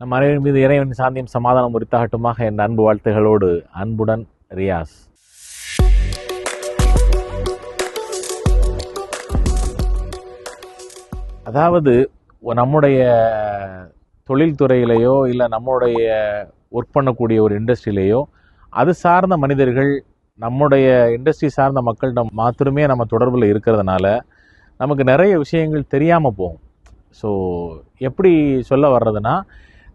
நம் அனைவரும் மீது இறைவன் சாந்தியும் சமாதானம் உரித்தாகட்டுமாக என் அன்பு வாழ்த்துகளோடு அன்புடன் ரியாஸ். அதாவது நம்முடைய தொழில்துறையிலேயோ இல்லை நம்முடைய ஒர்க் பண்ணக்கூடிய ஒரு இண்டஸ்ட்ரியிலேயோ அது சார்ந்த மனிதர்கள் நம்முடைய இண்டஸ்ட்ரி சார்ந்த மக்கள்கிட்ட மாத்திரமே நம்ம தொடர்பில் இருக்கிறதுனால நமக்கு நிறைய விஷயங்கள் தெரியாமல் போகும். ஸோ எப்படி சொல்ல வர்றதுன்னா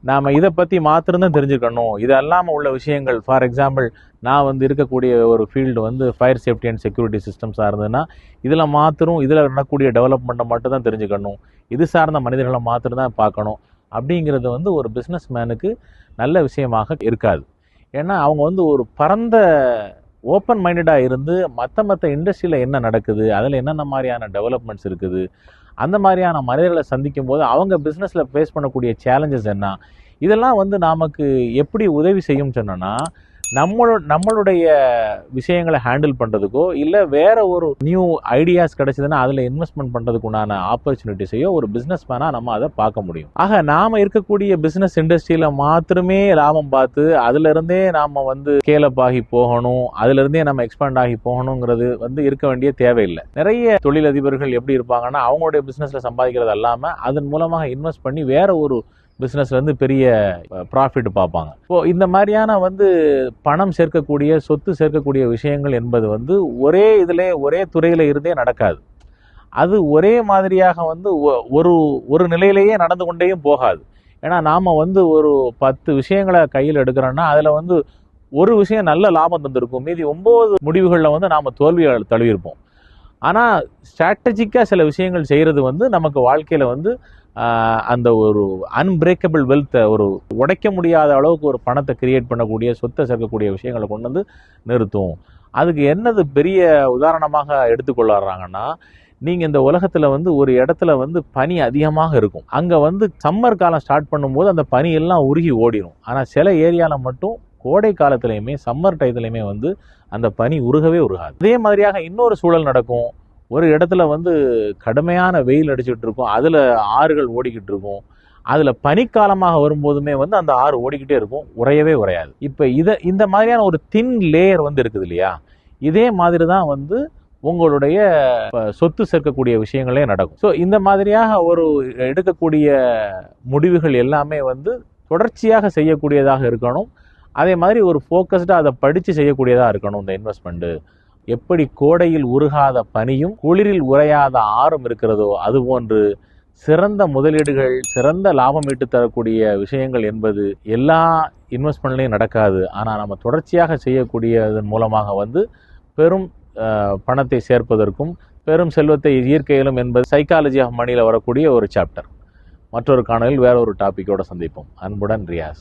நாம் இதை பற்றி மாத்திரம்தான் தெரிஞ்சுக்கணும். இது அல்லாமல் உள்ள விஷயங்கள். ஃபார் எக்ஸாம்பிள் நான் வந்து இருக்கக்கூடிய ஒரு ஃபீல்டு வந்து ஃபயர் சேஃப்டி அண்ட் செக்யூரிட்டி சிஸ்டம்ஸாக இருந்ததுன்னா இதில் மாத்திரம் இதில் நடக்கக்கூடிய டெவலப்மெண்ட்டை மட்டும் தான் தெரிஞ்சுக்கணும். இது சார்ந்த மனிதர்களை மாத்திரம் தான் பார்க்கணும். அப்படிங்கிறது வந்து ஒரு பிஸ்னஸ் மேனுக்கு நல்ல விஷயமாக இருக்காது. ஏன்னா அவங்க வந்து ஒரு பரந்த ஓப்பன் மைண்டடாக இருந்து மற்ற மற்ற இண்டஸ்ட்ரியில் என்ன நடக்குது அதில் என்னென்ன மாதிரியான டெவலப்மெண்ட்ஸ் இருக்குது அந்த மாதிரியான மனிதர்களை சந்திக்கும் போது அவங்க பிஸ்னஸில் ஃபேஸ் பண்ணக்கூடிய சேலஞ்சஸ் என்ன? இதெல்லாம் வந்து நமக்கு எப்படி உதவி செய்யும் சொன்னோன்னா நம்மளோட நம்மளுடைய விஷயங்களை ஹேண்டில் பண்ணுறதுக்கோ இல்லை வேற ஒரு நியூ ஐடியாஸ் கிடைச்சதுன்னா அதில் இன்வெஸ்ட்மெண்ட் பண்ணுறதுக்கு உண்டான ஆப்பர்ச்சுனிட்டிஸையோ ஒரு பிஸ்னஸ் மேனாக நம்ம அதை பார்க்க முடியும். ஆக நாம் இருக்கக்கூடிய பிஸ்னஸ் இண்டஸ்ட்ரியில் மாத்திரமே லாபம் பார்த்து அதுலேருந்தே நாம் வந்து ஸ்கேலப் ஆகி போகணும் அதுலேருந்தே நம்ம எக்ஸ்பேண்ட் ஆகி போகணுங்கிறது வந்து இருக்க வேண்டிய தேவையில்லை. நிறைய தொழிலதிபர்கள் எப்படி இருப்பாங்கன்னா அவங்களுடைய பிஸ்னஸில் சம்பாதிக்கிறது அல்லாமல் அதன் மூலமாக இன்வெஸ்ட் பண்ணி வேற ஒரு பிஸ்னஸ்ல வந்து பெரிய ப்ராஃபிட் பார்ப்பாங்க. இப்போ இந்த மாதிரியான வந்து பணம் சேர்க்கக்கூடிய சொத்து சேர்க்கக்கூடிய விஷயங்கள் என்பது வந்து ஒரே இதில் ஒரே துறையில இருந்தே நடக்காது. அது ஒரே மாதிரியாக வந்து ஒ- ஒரு ஒரு நிலையிலேயே நடந்து கொண்டேயும் போகாது. ஏன்னா நாம் வந்து ஒரு பத்து விஷயங்களை கையில் எடுக்கிறோன்னா அதில் வந்து ஒரு விஷயம் நல்ல லாபம் தந்திருக்கும். மீதி ஒம்பது முடிவுகளில் வந்து நாம் தோல்வி தழுவியிருப்போம். ஆனால் ஸ்ட்ராட்டஜிக்காக சில விஷயங்கள் செய்கிறது வந்து நமக்கு வாழ்க்கையில் வந்து அந்த ஒரு அன்பிரேக்கபிள் வெல்த்தை ஒரு உடைக்க முடியாத அளவுக்கு ஒரு பணத்தை கிரியேட் பண்ணக்கூடிய சொத்தை சேர்க்கக்கூடிய விஷயங்களை கொண்டு வந்து நிறுத்தும். அதுக்கு என்னது பெரிய உதாரணமாக எடுத்துக்கொள்ளாடுறாங்கன்னா நீங்கள் இந்த உலகத்தில் வந்து ஒரு இடத்துல வந்து பனி அதிகமாக இருக்கும். அங்கே வந்து சம்மர் காலம் ஸ்டார்ட் பண்ணும்போது அந்த பனி எல்லாம் உருகி ஓடிடும் ஆனால் சில ஏரியாவில் மட்டும் கோடை காலத்துலையுமே சம்மர் டயத்துலையுமே வந்து அந்த பனி உருகவே உருகாது. அதே மாதிரியாக இன்னொரு சூழல் நடக்கும். ஒரு இடத்துல வந்து கடுமையான வெயில் அடிச்சுட்டு இருக்கும். அதில் ஆறுகள் ஓடிக்கிட்டு இருக்கும். அதில் பனிக்காலமாக வரும்போதுமே வந்து அந்த ஆறு ஓடிக்கிட்டே இருக்கும். உறையவே உறையாது. இப்போ இதை இந்த மாதிரியான ஒரு தின் லேயர் வந்து இருக்குது இல்லையா? இதே மாதிரி தான் வந்து உங்களுடைய சொத்து சேர்க்கக்கூடிய விஷயங்களே நடக்கும். ஸோ இந்த மாதிரியாக ஒரு எடுக்கக்கூடிய முடிவுகள் எல்லாமே வந்து தொடர்ச்சியாக செய்யக்கூடியதாக இருக்கணும். அதே மாதிரி ஒரு ஃபோக்கஸ்டாக அதை படித்து செய்யக்கூடியதாக இருக்கணும் இந்த இன்வெஸ்ட்மெண்ட்டு எப்படி கோடையில் உருகாத பனியும் குளிரில் உறையாத ஆறும் இருக்கிறதோ அதுபோன்று சிறந்த முதலீடுகள் சிறந்த லாபம் ஈட்டு தரக்கூடிய விஷயங்கள் என்பது எல்லா இன்வெஸ்ட்மெண்ட்லையும் நடக்காது. ஆனால் நம்ம தொடர்ச்சியாக செய்யக்கூடியதன் மூலமாக வந்து பெரும் பணத்தை சேர்ப்பதற்கும் பெரும் செல்வத்தை இயற்கையிலும் என்பது சைக்காலஜி ஆஃப் மணியில் வரக்கூடிய ஒரு சாப்டர் மற்றொரு காணொலியில் வேற ஒரு டாப்பிக்கோடு சந்திப்போம். அன்புடன் ரியாஸ்.